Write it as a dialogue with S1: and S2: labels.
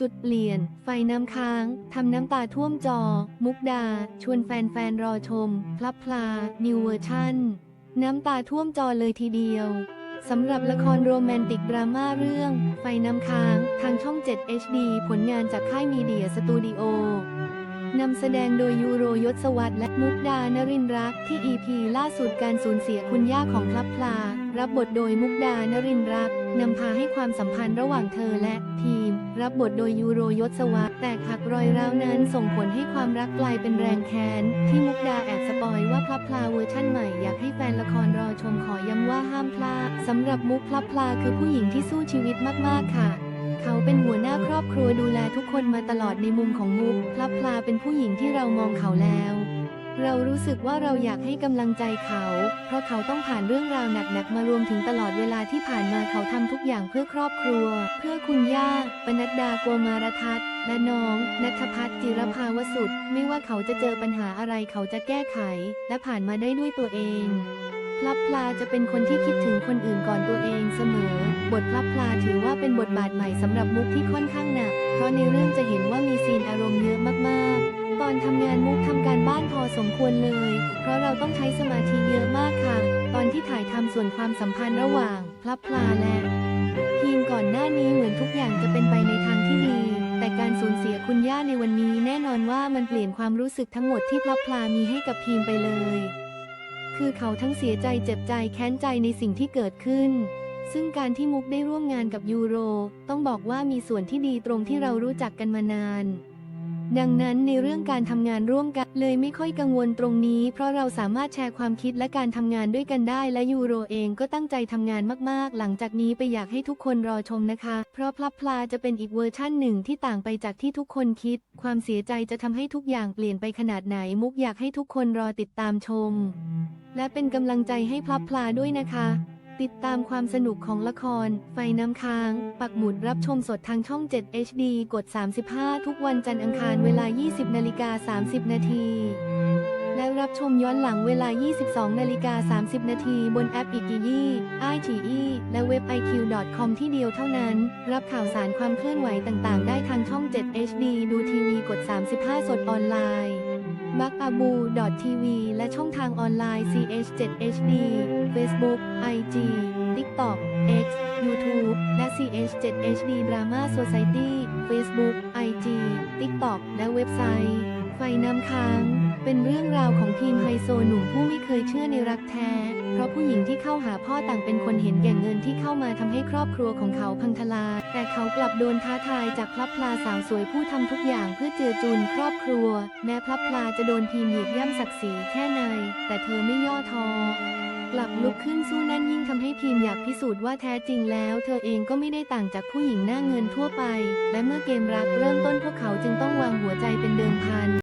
S1: จุดเปลี่ยน ไฟน้ำค้าง ทำน้ำตาท่วมจอ มุกดา ชวนแฟนๆ รอชม พลับพลา นิวเวอร์ชั่น น้ำตาท่วมจอเลยทีเดียว สำหรับละครโรแมนติกดราม่าเรื่อง ไฟน้ำค้าง ทางช่อง 7 HD ผลงานจากค่ายมีเดียสตูดิโอนำแสดงโดยยูโรยศวรรษและมุกดานรินรักที่ EP ล่าสุดการสูญเสียคุณย่าของพลับพลา รับบทโดยมุกดานรินรักนำพาให้ความสัมพันธ์ระหว่างเธอและที รับบทโดยยูโรยศวรรษแตกหักรอยร้าวนั้นส่งผลให้ความรักกลายเป็นแรงแค้น ที่มุกดาแอบสปอยว่าพลับพลาเวอร์ชั่นใหม่อยากให้แฟนละครรอชมขอย้ำว่าห้ามพลาดสำหรับมุกพลับพลาคือผู้หญิงที่สู้ชีวิตมากๆค่ะเขาเป็นหัวหน้าครอบครัวดูแลทุกคนมาตลอดในมุมของมุกพลับพลาเป็นผู้หญิงที่เรามองเขาแล้ว เรารู้สึกว่าเราอยากให้กำลังใจเขา เพราะเขาต้องผ่านเรื่องราวหนักๆมารวมถึงตลอดเวลาที่ผ่านมาเขาทำทุกอย่างเพื่อครอบครัว เพื่อคุณย่า ปนัดดาโกมารทัศน์และน้อง นัทพัฒน์จิรภาวสุด ไม่ว่าเขาจะเจอปัญหาอะไรเขาจะแก้ไข และผ่านมาได้ด้วยตัวเองพลับพลาจะเป็นคนที่คิดถึงคนอื่นก่อนตัวเองเสมอ บทพลับพลาถือว่าเป็นบทบาทใหม่สำหรับมุกที่ค่อนข้างหนัก เพราะในเรื่องจะเห็นว่ามีซีนอารมณ์เยอะมากๆ ตอนทำงานมุกทำการบ้านพอสมควรเลย เพราะเราต้องใช้สมาธิเยอะมากค่ะ ตอนที่ถ่ายทำส่วนความสัมพันธ์ระหว่าง พลับพลาและทีมก่อนหน้านี้เหมือนทุกอย่างจะเป็นไปในทางที่ดี แต่การสูญเสียคุณย่าในวันนี้แน่นอนว่ามันเปลี่ยนความรู้สึกทั้งหมดที่พลับพลามีให้กับทีมไปเลย คือเขาทั้งเสียใจเจ็บใจแค้นใจในสิ่งที่เกิดขึ้นซึ่งการที่มุกได้ร่วมงานกับยูโร ต้องบอกว่ามีส่วนที่ดีตรงที่เรารู้จักกันมานาน ดังนั้นในเรื่องการทำงานร่วมกันเลยไม่ค่อยกังวลตรงนี้ เพราะเราสามารถแชร์ความคิดและการทำงานด้วยกันได้ และยูโรเองก็ตั้งใจทำงานมากๆ หลังจากนี้ไปอยากให้ทุกคนรอชมนะคะ เพราะพลับพลาจะเป็นอีกเวอร์ชั่นหนึ่งที่ต่างไปจากที่ทุกคนคิด ความเสียใจจะทำให้ทุกอย่างเปลี่ยนไปขนาดไหนมุกอยากให้ทุกคนรอติดตามชม และเป็นกำลังใจให้พลับพลาด้วยนะคะ ติดตามความสนุกของละคร ไฟน้ำค้าง ปักหมุดรับชมสดทางช่อง 7 HD กด 35 ทุกวันจันทร์อังคารเวลา 20นาฬิกา30 นาที และรับชมย้อนหลังเวลา 22นาฬิกา30 นาทีบนแอปอีกียี่ไอทีอีและเว็บ iq.com ที่เดียวเท่านั้น รับข่าวสารความเคลื่อนไหวต่างๆ ได้ทางช่อง 7 HD ดูทีวีกด 35 สดออนไลน์ บักอาบู .tv และช่องทางออนไลน์ ch7hd Facebook IG TikTok X YouTube และ ch7hd Drama Society Facebook IG TikTok และเว็บไซต์ ไฟน้ำค้าง เป็นเรื่องราวของทีมไฮโซหนุ่มผู้ไม่เคยเชื่อในรักแท้ เพราะผู้หญิงที่เข้าหาพ่อต่างเป็นคนเห็นแก่เงินที่เข้ามาทำให้ครอบครัวของเขาพังทลาย แต่เขากลับโดนท้าทายจากพลับพลาสาวสวยผู้ทำทุกอย่างเพื่อเจือจุนครอบครัว แม้พลับพลาจะโดนทีมหยียบย่ำศักดิ์ศรีแค่ไหนแต่เธอไม่ย่อท้อกลับลุกขึ้นสู้นั่นยิ่งทำให้พีมอยากพิสูจน์ว่าแท้จริงแล้ว เธอเองก็ไม่ได้ต่างจากผู้หญิงหน้าเงินทั่วไป และเมื่อเกมรักเริ่มต้นพวกเขาจึงต้องวางหัวใจเป็นเดิมพัน